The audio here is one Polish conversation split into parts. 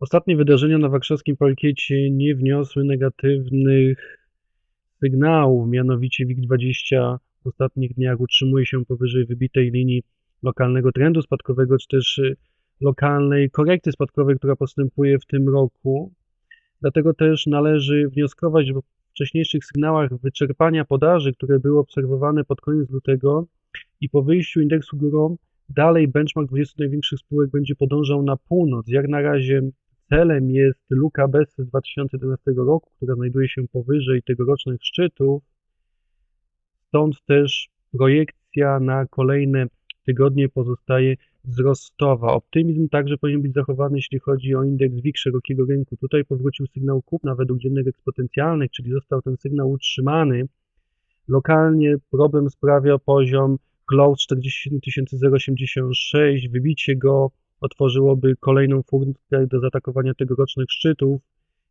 Ostatnie wydarzenia na warszawskim parkiecie nie wniosły negatywnych sygnałów, mianowicie WIG20 w ostatnich dniach utrzymuje się powyżej wybitej linii lokalnego trendu spadkowego, czy też y, lokalnej korekty spadkowej, która postępuje w tym roku. Dlatego też należy wnioskować w wcześniejszych sygnałach wyczerpania podaży, które były obserwowane pod koniec lutego i po wyjściu indeksu górą, dalej benchmark 20 największych spółek będzie podążał na północ. Jak na razie celem jest luka BES z 2011 roku, która znajduje się powyżej tegorocznych szczytów. Stąd też projekcja na kolejne tygodnie pozostaje wzrostowa. Optymizm także powinien być zachowany, jeśli chodzi o indeks WIG szerokiego rynku. Tutaj powrócił sygnał kupna według dziennych eksponencjalnych, czyli został ten sygnał utrzymany. Lokalnie problem sprawia poziom close 47086. Wybicie go otworzyłoby kolejną furtkę do zaatakowania tegorocznych szczytów.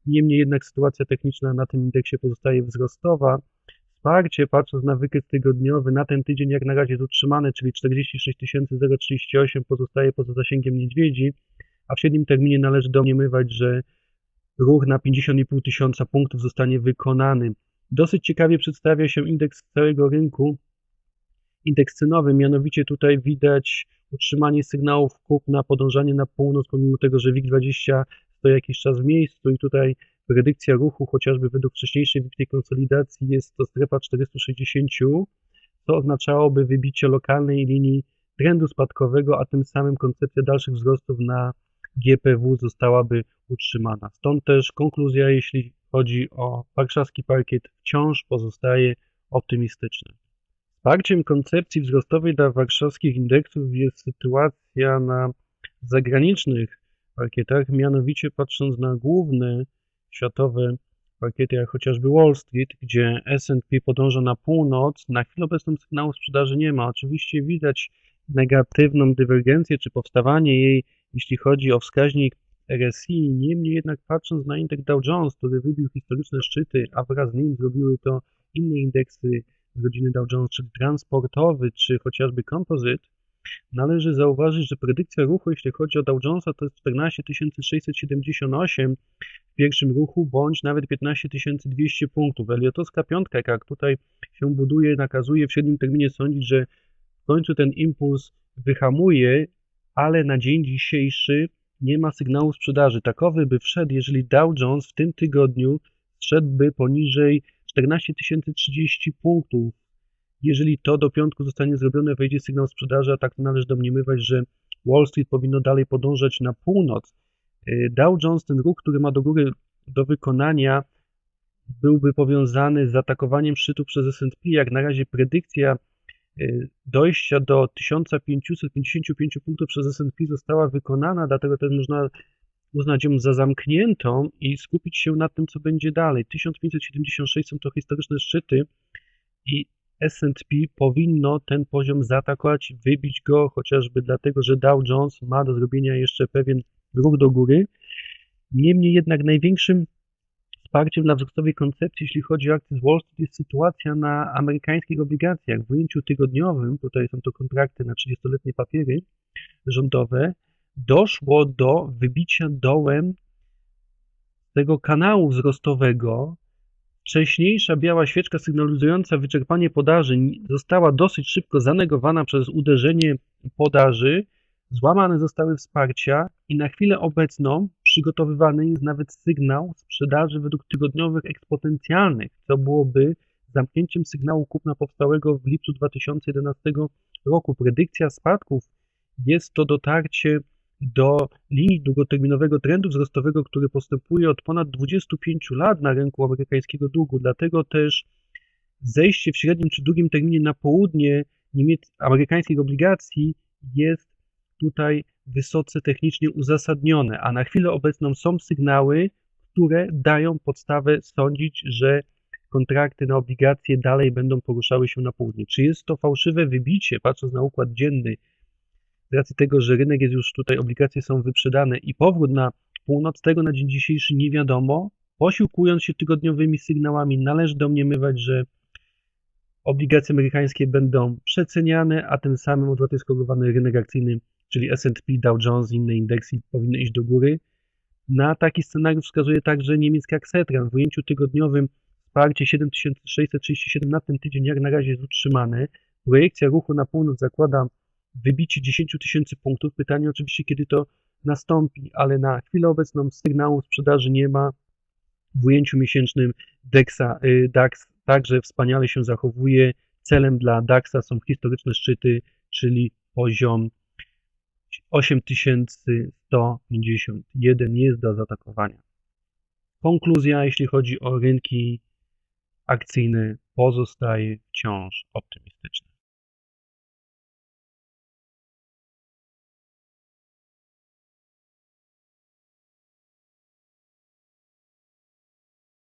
Niemniej jednak sytuacja techniczna na tym indeksie pozostaje wzrostowa. Wsparcie, patrząc na wykres tygodniowy, na ten tydzień jak na razie jest utrzymane, czyli 46 038 pozostaje poza zasięgiem niedźwiedzi, a w średnim terminie należy domniemywać, że ruch na 50,5 tysiąca punktów zostanie wykonany. Dosyć ciekawie przedstawia się indeks całego rynku, indeks cenowy, mianowicie tutaj widać utrzymanie sygnałów kupna, podążanie na północ, pomimo tego, że WIG20 stoi jakiś czas w miejscu i tutaj predykcja ruchu, chociażby według wcześniejszej wybitej konsolidacji, jest to strefa 460, co oznaczałoby wybicie lokalnej linii trendu spadkowego, a tym samym koncepcja dalszych wzrostów na GPW zostałaby utrzymana. Stąd też konkluzja, jeśli chodzi o warszawski parkiet, wciąż pozostaje optymistyczna. Wsparciem koncepcji wzrostowej dla warszawskich indeksów jest sytuacja na zagranicznych parkietach, mianowicie patrząc na główne światowe parkiety, jak chociażby Wall Street, gdzie S&P podąża na północ, na chwilę obecną sygnału sprzedaży nie ma. Oczywiście widać negatywną dywergencję, czy powstawanie jej, jeśli chodzi o wskaźnik RSI, niemniej jednak patrząc na indeks Dow Jones, który wybił historyczne szczyty, a wraz z nim zrobiły to inne indeksy z godziny Dow Jones, czyli transportowy, czy chociażby kompozyt, należy zauważyć, że predykcja ruchu, jeśli chodzi o Dow Jonesa, to jest 14 678 w pierwszym ruchu, bądź nawet 15 200 punktów. Eliotowska piątka, jak tutaj się buduje, nakazuje w średnim terminie sądzić, że w końcu ten impuls wyhamuje, ale na dzień dzisiejszy nie ma sygnału sprzedaży. Takowy by wszedł, jeżeli Dow Jones w tym tygodniu wszedłby poniżej 14 030 punktów. Jeżeli to do piątku zostanie zrobione, wejdzie sygnał sprzedaży, a tak należy domniemywać, że Wall Street powinno dalej podążać na północ. Y, Dow Jones, ten ruch, który ma do góry do wykonania, byłby powiązany z atakowaniem szczytu przez S&P. Jak na razie predykcja y, dojścia do 1555 punktów przez S&P została wykonana, dlatego też można uznać ją za zamkniętą i skupić się na tym, co będzie dalej. 1576 są to historyczne szczyty i S&P powinno ten poziom zaatakować, wybić go, chociażby dlatego, że Dow Jones ma do zrobienia jeszcze pewien ruch do góry. Niemniej jednak największym wsparciem dla wzrostowej koncepcji, jeśli chodzi o akcje z Wall Street, jest sytuacja na amerykańskich obligacjach. W ujęciu tygodniowym, tutaj są to kontrakty na 30-letnie papiery rządowe, doszło do wybicia dołem tego kanału wzrostowego. Wcześniejsza biała świeczka sygnalizująca wyczerpanie podaży została dosyć szybko zanegowana przez uderzenie podaży. Złamane zostały wsparcia i na chwilę obecną przygotowywany jest nawet sygnał sprzedaży według tygodniowych eksponencjalnych, co byłoby zamknięciem sygnału kupna powstałego w lipcu 2011 roku. Predykcja spadków jest to dotarcie do linii długoterminowego trendu wzrostowego, który postępuje od ponad 25 lat na rynku amerykańskiego długu. Dlatego też zejście w średnim czy długim terminie na południe niemiec- amerykańskich obligacji jest tutaj wysoce technicznie uzasadnione, a na chwilę obecną są sygnały, które dają podstawę sądzić, że kontrakty na obligacje dalej będą poruszały się na południe. Czy jest to fałszywe wybicie, patrząc na układ dzienny z racji tego, że rynek jest już tutaj, obligacje są wyprzedane i powrót na północ, tego na dzień dzisiejszy nie wiadomo. Posiłkując się tygodniowymi sygnałami, należy domniemywać, że obligacje amerykańskie będą przeceniane, a tym samym odwrotnie skorygowany rynek akcyjny, czyli S&P, Dow Jones i inne indeksy powinny iść do góry. Na taki scenariusz wskazuje także niemiecki Axetran. W ujęciu tygodniowym wsparcie 7637 na ten tydzień jak na razie jest utrzymane. Projekcja ruchu na północ zakłada wybicie 10 tysięcy punktów. Pytanie oczywiście, kiedy to nastąpi, ale na chwilę obecną sygnału sprzedaży nie ma. W ujęciu miesięcznym DEXa, y, DAX także wspaniale się zachowuje. Celem dla DAXa są historyczne szczyty, czyli poziom 8151 jest do zaatakowania. Konkluzja, jeśli chodzi o rynki akcyjne, pozostaje wciąż optymistyczna.